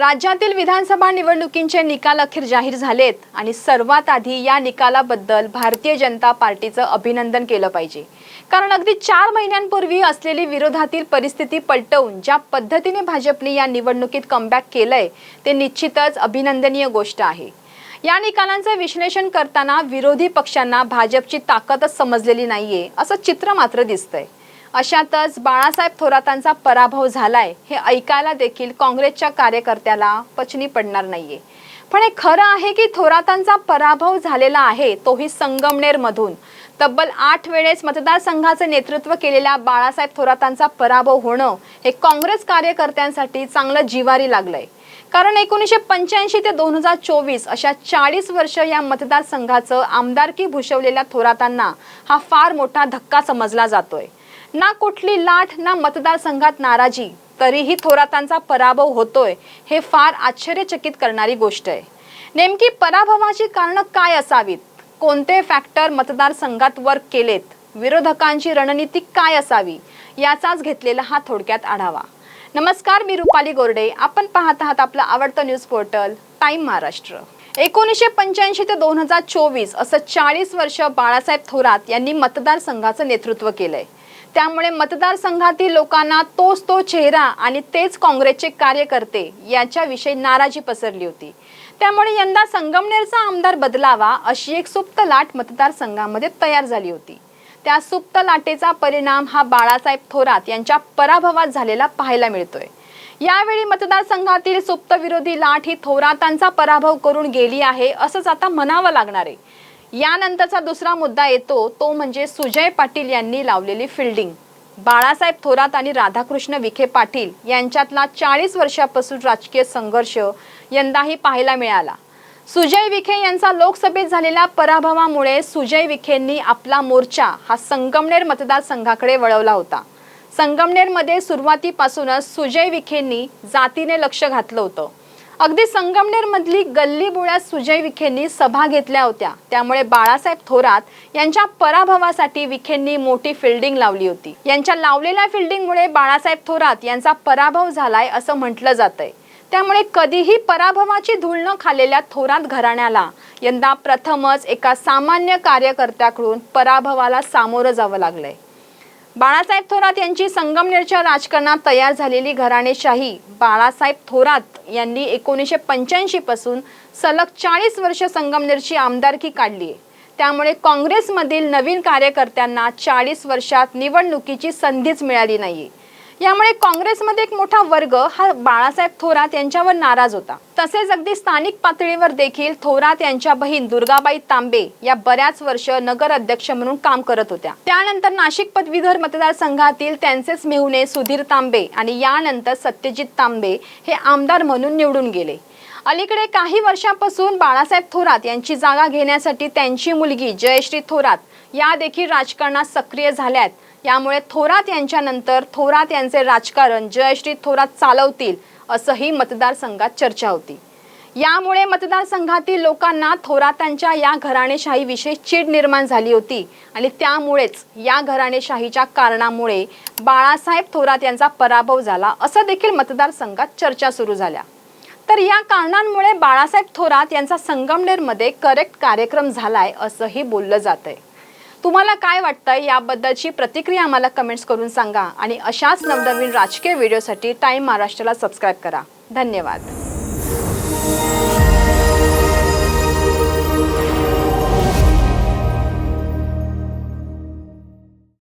राज्यातील विधानसभा निवडणुकींचे निकाल अखेर जाहीर झालेत आणि सर्वात आधी या निकालाबद्दल भारतीय जनता पार्टीचं अभिनंदन केलं पाहिजे. कारण अगदी चार महिन्यांपूर्वी असलेली विरोधातील परिस्थिती पलटवून ज्या पद्धतीने भाजपने या निवडणुकीत कमबॅक केलंय ते निश्चितच अभिनंदनीय गोष्ट आहे. या निकालांचे विश्लेषण करताना विरोधी पक्षांना भाजपची ताकदच समजलेली नाहीये असं चित्र मात्र दिसतंय. अशातच बाळासाहेब थोरातांचा पराभव झालाय हे ऐकायला देखील काँग्रेसच्या कार्यकर्त्याला पचनी पडणार नाहीये. पण हे खरं आहे की थोरातांचा पराभव झालेला आहे तोही संगमनेरमधून. तब्बल आठ वेळेस मतदारसंघाचे नेतृत्व केलेल्या बाळासाहेब थोरातांचा पराभव होणं हे काँग्रेस कार्यकर्त्यांसाठी चांगलं जिवारी लागलंय. कारण एकोणीसशे पंच्याऐंशी ते दोन हजार चोवीस अशा चाळीस वर्ष या मतदारसंघाचं आमदारकी भूषवलेल्या थोरातांना हा फार मोठा धक्का समजला जातोय. ना कुठली लाट ना मतदारसंघात नाराजी तरीही थोरातांचा पराभव होतोय हे फार आश्चर्यचकित करणारी गोष्ट आहे. नेमकी पराभवाची कारणं काय असावीत? कोणते फॅक्टर मतदारसंघात वर्क केलेत? विरोधकांची रणनीती काय असावी? याचाच घेतलेला हा थोडक्यात आढावा. नमस्कार मी रुपाली गोरडे. आपण पाहत आहात आपलं आवडतं न्यूज पोर्टल टाइम महाराष्ट्र एकोणीसशे पंच्याऐंशी ते दोन हजार चोवीस असं चाळीस वर्ष बाळासाहेब थोरात यांनी मतदारसंघाचं नेतृत्व केलंय. त्यामुळे मतदारसंघातील लोकांना तोच तो चेहरा आणि तेच काँग्रेसचे कार्यकर्ते याच्याविषयी नाराजी पसरली होती. त्यामुळे यंदा संगमनेरचा आमदार बदलावा अशी एक सुप्त लाट मतदारसंघामध्ये तयार झाली होती. त्या सुप्त लाटेचा परिणाम हा बाळासाहेब थोरात यांच्या पराभवात झालेला पाहायला मिळतोय. यावेळी मतदारसंघातील सुप्त विरोधी लाट ही थोरातांचा पराभव करून गेली आहे असंच आता म्हणावं लागणार आहे. यानंतरचा दुसरा मुद्दा येतो तो म्हणजे सुजय पाटील यांनी लावलेली फिल्डिंग बाळासाहेब थोरात आणि राधाकृष्ण विखे पाटील यांच्यातला चाळीस वर्षापासून राजकीय संघर्ष यंदाही पाहायला मिळाला. सुजय विखे यांचा लोकसभेत झालेल्या पराभवामुळे सुजय विखेंनी आपला मोर्चा हा संगमनेर मतदारसंघाकडे वळवला होता. संगमनेरमध्ये सुरुवातीपासूनच सुजय विखेंनी जातीने लक्ष घातलं होतं. अगदी संगमनेर मधली गल्ली बोळ्यात सुजय विखेंनी सभा घेतल्या होत्या. त्यामुळे बाळासाहेब थोरात यांच्या पराभवासाठी विखेंनी मोठी फिल्डिंग लावली होती. यांच्या लावलेल्या फिल्डिंगमुळे बाळासाहेब थोरात यांचा पराभव झालाय असं म्हटलं जातंय. त्यामुळे कधीही पराभवाची धूळ न खालेल्या थोरात घराण्याला यंदा प्रथमच एका सामान्य कार्यकर्त्याकडून पराभवाला सामोरं जावं लागलंय. बाळासाहेब थोरात यांची संगमनेरच्या राजकारणात तयार झालेली घराणेशाही बाळासाहेब थोरात यांनी एकोणीसशे पंच्याऐंशी पासून सलग चाळीस वर्ष संगमनेरची आमदारकी काढली आहे. त्यामुळे काँग्रेसमधील नवीन कार्यकर्त्यांना चाळीस वर्षात निवडणुकीची संधीच मिळाली नाही यामुळे काँग्रेसमध्ये एक मोठा वर्ग हा बाळासाहेब थोरात यांच्यावर नाराज होता. तसेच अगदी स्थानिक पातळीवर देखील थोरात यांच्या बहीण दुर्गाबाई तांबे या बऱ्याच वर्ष नगर अध्यक्ष म्हणून काम करत होत्या. त्यानंतर नाशिक पदवीधर मतदारसंघातील त्यांचेच मेहुणे सुधीर तांबे आणि यानंतर सत्यजित तांबे हे आमदार म्हणून निवडून गेले. अलीकडे काही वर्षापासून बाळासाहेब थोरात यांची जागा घेण्यासाठी त्यांची मुलगी जयश्री थोरात या देखील राजकारणात सक्रिय झाल्यात. यामुळे थोरात यांच्यानंतर थोरात यांचे राजकारण जयश्री थोरात चालवतील असंही मतदारसंघात चर्चा होती. यामुळे मतदारसंघातील लोकांना थोरातांच्या या घराणेशाहीविषयी चीड निर्माण झाली होती आणि त्यामुळेच या घराणेशाहीच्या कारणामुळे बाळासाहेब थोरात यांचा पराभव झाला असं देखील मतदारसंघात चर्चा सुरू झाल्या. तर या कारणांमुळे बाळासाहेब थोरात यांचा संगमनेरमध्ये करेक्ट कार्यक्रम झालाय असंही बोललं जात आहे तुम्हाला काय वाटतंय याबद्दलची प्रतिक्रिया आम्हाला कमेंट्स करून सांगा. आणि अशाच नवनवीन राजकीय व्हिडिओसाठी टाईम महाराष्ट्राला सबस्क्राईब करा. धन्यवाद.